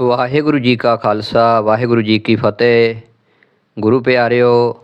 ਵਾਹਿਗੁਰੂ ਜੀ ਕਾ ਖਾਲਸਾ, ਵਾਹਿਗੁਰੂ ਜੀ ਕੀ ਫਤਿਹ। ਗੁਰੂ ਪਿਆਰਿਓ,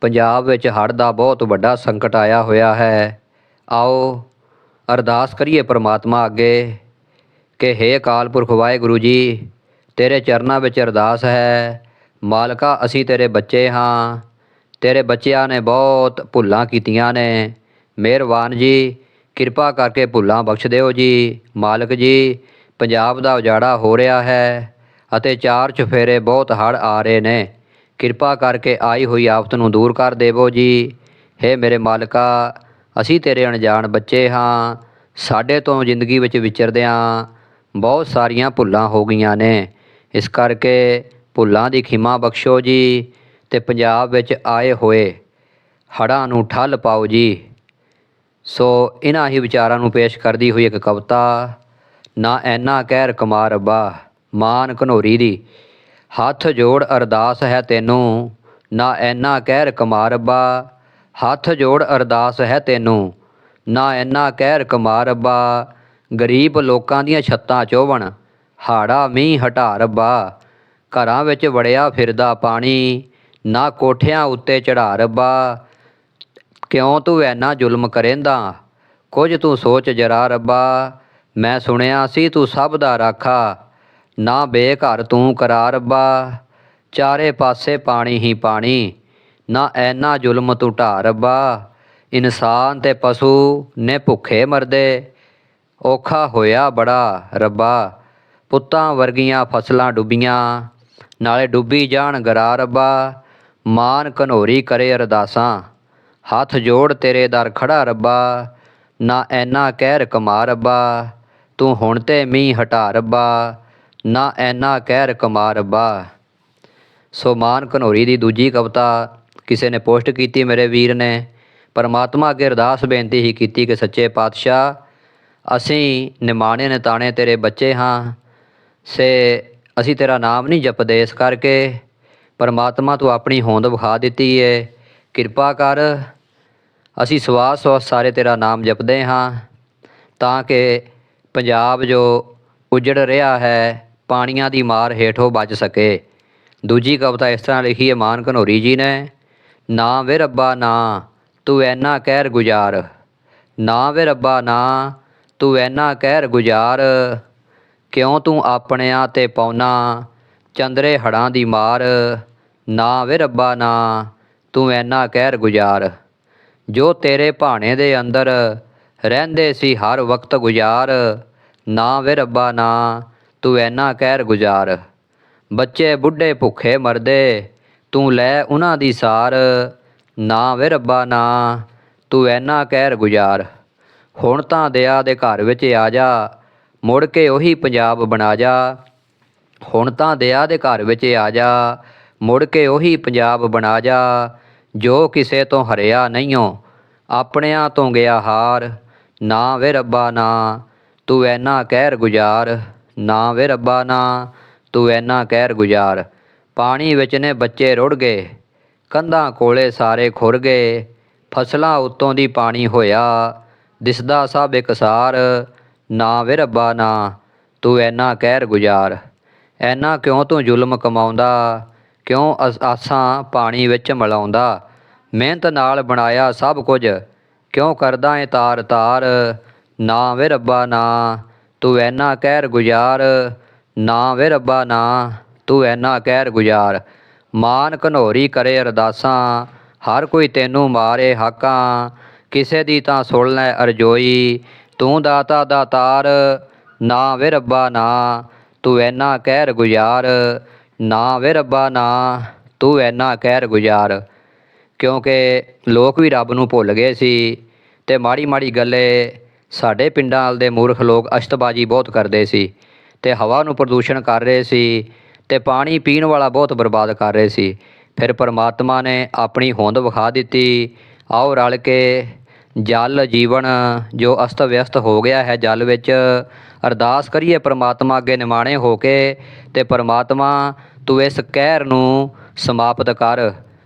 ਪੰਜਾਬ ਵਿੱਚ ਹੜ੍ਹ ਦਾ ਬਹੁਤ ਵੱਡਾ ਸੰਕਟ ਆਇਆ ਹੋਇਆ ਹੈ। ਆਓ ਅਰਦਾਸ ਕਰੀਏ ਪ੍ਰਮਾਤਮਾ ਅੱਗੇ ਕਿ ਹੇ ਅਕਾਲ ਪੁਰਖ ਵਾਹਿਗੁਰੂ ਜੀ, ਤੇਰੇ ਚਰਨਾਂ ਵਿੱਚ ਅਰਦਾਸ ਹੈ। ਮਾਲਕਾ, ਅਸੀਂ ਤੇਰੇ ਬੱਚੇ ਹਾਂ। ਤੇਰੇ ਬੱਚਿਆਂ ਨੇ ਬਹੁਤ ਭੁੱਲਾਂ ਕੀਤੀਆਂ ਨੇ। ਮਿਹਰਬਾਨ ਜੀ, ਕਿਰਪਾ ਕਰਕੇ ਭੁੱਲਾਂ ਬਖਸ਼ ਦਿਓ ਜੀ। ਮਾਲਕ ਜੀ ਪੰਜਾਬ ਦਾ ਉਜਾੜਾ ਹੋ ਰਿਹਾ ਹੈ ਅਤੇ ਚਾਰ ਚੁਫੇਰੇ ਬਹੁਤ ਹੜ੍ਹ ਆ ਰਹੇ ਨੇ। ਕਿਰਪਾ ਕਰਕੇ ਆਈ ਹੋਈ ਆਫਤ ਨੂੰ ਦੂਰ ਕਰ ਦੇਵੋ ਜੀ। ਹੇ ਮੇਰੇ ਮਾਲਕਾ, ਅਸੀਂ ਤੇਰੇ ਅਣਜਾਣ ਬੱਚੇ ਹਾਂ। ਸਾਡੇ ਤੋਂ ਜ਼ਿੰਦਗੀ ਵਿੱਚ ਵਿਚਰਦਿਆਂ ਬਹੁਤ ਸਾਰੀਆਂ ਭੁੱਲਾਂ ਹੋ ਗਈਆਂ ਨੇ। ਇਸ ਕਰਕੇ ਭੁੱਲਾਂ ਦੀ ਖਿਮਾ ਬਖਸ਼ੋ ਜੀ ਤੇ ਪੰਜਾਬ ਵਿੱਚ ਆਏ ਹੋਏ ਹੜ੍ਹਾਂ ਨੂੰ ਠੱਲ ਪਾਓ ਜੀ। ਸੋ ਇਹਨਾਂ ਹੀ ਵਿਚਾਰਾਂ ਨੂੰ ਪੇਸ਼ ਕਰਦੀ ਹੋਈ ਇੱਕ ਕਵਿਤਾ ਨਾ ਐਨਾ ਕਹਿਰ ਕੁਮਾਰ ਰੱਬਾ, ਮਾਨ ਘਨੋਰੀ ਦੀ। ਹੱਥ ਜੋੜ ਅਰਦਾਸ ਹੈ ਤੈਨੂੰ, ਨਾ ਐਨਾ ਕਹਿਰ ਕੁਮਾਰ ਰੱਬਾ, ਹੱਥ ਜੋੜ ਅਰਦਾਸ ਹੈ ਤੈਨੂੰ, ਨਾ ਐਨਾ ਕਹਿਰ ਕੁਮਾਰ ਰੱਬਾ, ਗਰੀਬ ਲੋਕਾਂ ਦੀਆਂ ਛੱਤਾਂ ਚੋਵਣ ਹਾੜਾ ਮੀਂਹ ਹਟਾ ਰੱਬਾ, ਘਰਾਂ ਵਿੱਚ ਵੜਿਆ ਫਿਰਦਾ ਪਾਣੀ, ਨਾ ਕੋਠਿਆਂ ਉੱਤੇ ਚੜਾ ਰੱਬਾ, ਕਿਉਂ ਤੂੰ ਐਨਾ ਜ਼ੁਲਮ ਕਰੇਂਦਾ? ਕੁਝ ਤੂੰ ਸੋਚ ਜਰਾ ਰੱਬਾ ਮੈਂ ਸੁਣਿਆ ਸੀ ਤੂੰ ਸਭ ਦਾ ਰਾਖਾ। ਨਾ ਬੇਘਰ ਤੂੰ ਕਰਾ ਰੱਬਾ। ਚਾਰੇ ਪਾਸੇ ਪਾਣੀ ਹੀ ਪਾਣੀ। ਨਾ ਐਨਾ ਜ਼ੁਲਮ ਤੂੰ ਢਾ ਰੱਬਾ। ਇਨਸਾਨ ਤੇ ਪਸ਼ੂ ਨੇ ਭੁੱਖੇ ਮਰਦੇ। ਔਖਾ ਹੋਇਆ ਬੜਾ ਰੱਬਾ। ਪੁੱਤਾਂ ਵਰਗੀਆਂ ਫਸਲਾਂ ਡੁੱਬੀਆਂ। ਨਾਲੇ ਡੁੱਬੀ ਜਾਣ ਗਰਾ ਰੱਬਾ। ਮਾਨ ਘਨੋਰੀ ਕਰੇ ਅਰਦਾਸਾਂ। ਹੱਥ ਜੋੜ ਤੇਰੇ ਦਰ ਖੜਾ ਰੱਬਾ। ਨਾ ਐਨਾ ਕਹਿਰ ਕਮਾ ਰੱਬਾ। ਤੂੰ ਹੁਣ ਤੇ ਮੀਂਹ ਹਟਾ ਰੱਬਾ, ਨਾ ਐਨਾ ਕਹਿਰ ਕਮਾ ਰੱਬਾ। ਸੋ ਮਾਨ ਘਨੋਰੀ ਦੀ ਦੂਜੀ ਕਵਿਤਾ ਕਿਸੇ ਨੇ ਪੋਸਟ ਕੀਤੀ ਮੇਰੇ ਵੀਰ ਨੇ, ਪਰਮਾਤਮਾ ਅੱਗੇ ਅਰਦਾਸ ਬੇਨਤੀ ਹੀ ਕੀਤੀ ਕਿ ਸੱਚੇ ਪਾਤਸ਼ਾਹ, ਅਸੀਂ ਨਿਮਾਣੇ ਨਿਤਾਣੇ ਤੇਰੇ ਬੱਚੇ ਹਾਂ, ਸੇ ਅਸੀਂ ਤੇਰਾ ਨਾਮ ਨਹੀਂ ਜਪਦੇ ਇਸ ਕਰਕੇ, ਪਰਮਾਤਮਾ ਤੂੰ ਆਪਣੀ ਹੋਂਦ ਵਿਖਾ ਦਿੱਤੀ ਏ। ਕਿਰਪਾ ਕਰ, ਅਸੀਂ ਸਵਾਸ ਸਵਾਸ ਸਾਰੇ ਤੇਰਾ ਨਾਮ ਜਪਦੇ ਹਾਂ, ਤਾਂ ਕਿ ਪੰਜਾਬ ਜੋ ਉਜੜ ਰਿਹਾ ਹੈ, ਪਾਣੀਆਂ ਦੀ ਮਾਰ ਹੇਠੋਂ ਬਚ ਸਕੇ। ਦੂਜੀ ਕਵਿਤਾ ਇਸ ਤਰ੍ਹਾਂ ਲਿਖੀ ਹੈ, ਮਾਨ ਘਨੋਰੀ ਜੀ ਨੇ, ਨਾ ਵੇ ਰੱਬਾ ਨਾ, ਤੂੰ ਐਨਾ ਕਹਿਰ ਗੁਜ਼ਾਰ। ਨਾ ਵੇ ਰੱਬਾ ਨਾ, ਤੂੰ ਐਨਾ ਕਹਿਰ ਗੁਜ਼ਾਰ। ਕਿਉਂ ਤੂੰ ਆਪਣਿਆਂ ਤੇ ਪਾਉਨਾ ਚੰਦਰੇ ਹੜਾਂ ਦੀ ਮਾਰ। ਨਾ ਵੇ ਰੱਬਾ ਨਾ, ਤੂੰ ਐਨਾ ਕਹਿਰ ਗੁਜ਼ਾਰ। ਜੋ ਤੇਰੇ ਭਾਣੇ ਦੇ ਅੰਦਰ ਰਹਿੰਦੇ ਸੀ ਹਰ ਵਕਤ ਗੁਜ਼ਾਰ। ਨਾ ਵੇ ਰੱਬਾ, ਨਾ ਤੂੰ ਐਨਾ ਕਹਿਰ ਗੁਜ਼ਾਰ। ਬੱਚੇ ਬੁੱਢੇ ਭੁੱਖੇ ਮਰਦੇ, ਤੂੰ ਲੈ ਉਹਨਾਂ ਦੀ ਸਾਰ। ਨਾ ਵੇ ਰੱਬਾ, ਨਾ ਤੂੰ ਐਨਾ ਕਹਿਰ ਗੁਜ਼ਾਰ। ਹੁਣ ਤਾਂ ਦਇਆ ਦੇ ਘਰ ਵਿੱਚ ਆ ਜਾ, ਮੁੜ ਕੇ ਉਹੀ ਪੰਜਾਬ ਬਣਾ ਜਾ। ਹੁਣ ਤਾਂ ਦਇਆ ਦੇ ਘਰ ਵਿੱਚ ਆ ਜਾ, ਮੁੜ ਕੇ ਉਹੀ ਪੰਜਾਬ ਬਣਾ ਜਾ। ਜੋ ਕਿਸੇ ਤੋਂ ਹਰਿਆ ਨਹੀਂਓ, ਆਪਣਿਆਂ ਤੋਂ ਗਿਆ ਹਾਰ। ਨਾ ਵੇ ਰੱਬਾ ਨਾ, ਤੂੰ ਐਨਾ ਕਹਿਰ ਗੁਜ਼ਾਰ। ਨਾ ਵੇ ਰੱਬਾ ਨਾ, ਤੂੰ ਐਨਾ ਕਹਿਰ ਗੁਜ਼ਾਰ। ਪਾਣੀ ਵਿੱਚ ਨੇ ਬੱਚੇ ਰੁੜ ਗਏ, ਕੰਧਾਂ ਕੋਲੇ ਸਾਰੇ ਖੁਰ ਗਏ। ਫਸਲਾਂ ਉੱਤੋਂ ਦੀ ਪਾਣੀ ਹੋਇਆ, ਦਿਸਦਾ ਸਭ ਇਕਸਾਰ ਨਾ ਵੇ ਰੱਬਾ ਨਾ, ਤੂੰ ਐਨਾ ਕਹਿਰ ਗੁਜ਼ਾਰ। ਐਨਾ ਕਿਉਂ ਤੂੰ ਜ਼ੁਲਮ ਕਮਾਉਂਦਾ? ਕਿਉਂ ਅਸ- ਆਸਾਂ ਪਾਣੀ ਵਿੱਚ ਮਿਲਾਉਂਦਾ? ਮਿਹਨਤ ਨਾਲ ਬਣਾਇਆ ਸਭ ਕੁਝ ਕਿਉਂ ਕਰਦਾ ਏ ਤਾਰ ਤਾਰ? ਨਾ ਵੇ ਰੱਬਾ ਨਾ, ਤੂੰ ਐਨਾ ਕਹਿਰ ਗੁਜ਼ਾਰ। ਨਾ ਵੇ ਰੱਬਾ ਨਾ, ਤੂੰ ਐਨਾ ਕਹਿਰ ਗੁਜ਼ਾਰ। ਮਾਨ ਘਨੋਰੀ ਕਰੇ ਅਰਦਾਸਾਂ, ਹਰ ਕੋਈ ਤੈਨੂੰ ਮਾਰੇ ਹਾਕਾਂ। ਕਿਸੇ ਦੀ ਤਾਂ ਸੁਣ ਲੈ ਅਰਜੋਈ, ਤੂੰ ਦਾਤਾ ਦਾਤਾਰ ਨਾ ਵੇ ਰੱਬਾ ਨਾ, ਤੂੰ ਐਨਾ ਕਹਿਰ ਗੁਜ਼ਾਰ। ਨਾ ਵੇ ਰੱਬਾ ਨਾ, ਤੂੰ ਐਨਾ ਕਹਿਰ ਗੁਜ਼ਾਰ। ਕਿਉਂਕਿ ਲੋਕ ਵੀ ਰੱਬ ਨੂੰ ਭੁੱਲ ਗਏ ਸੀ ਤੇ ਮਾੜੀ ਮਾੜੀ ਗੱਲੇ ਸਾਡੇ ਪਿੰਡਾਂ ਵਾਲ ਦੇ ਮੂਰਖ ਲੋਕ ਅਸ਼ਤਬਾਜੀ ਬਹੁਤ ਕਰਦੇ ਸੀ ਤੇ ਹਵਾ ਨੂੰ ਪ੍ਰਦੂਸ਼ਣ ਕਰ ਰਹੇ ਸੀ ਤੇ ਪਾਣੀ ਪੀਣ ਵਾਲਾ ਬਹੁਤ ਬਰਬਾਦ ਕਰ ਰਹੇ ਸੀ। ਫਿਰ ਪਰਮਾਤਮਾ ਨੇ ਆਪਣੀ ਹੋਂਦ ਵਿਖਾ ਦਿੱਤੀ। ਆਓ ਰਲ ਕੇ ਜਲ ਜੀਵਨ ਜੋ ਅਸਤ ਵਿਅਸਤ ਹੋ ਗਿਆ ਹੈ ਜਲ ਵਿੱਚ ਅਰਦਾਸ ਕਰੀਏ ਪਰਮਾਤਮਾ ਅੱਗੇ ਨਿਮਾਣੇ ਹੋ ਕੇ ਤੇ ਪਰਮਾਤਮਾ ਤੂੰ ਇਸ ਕਹਿਰ ਨੂੰ ਸਮਾਪਤ ਕਰ।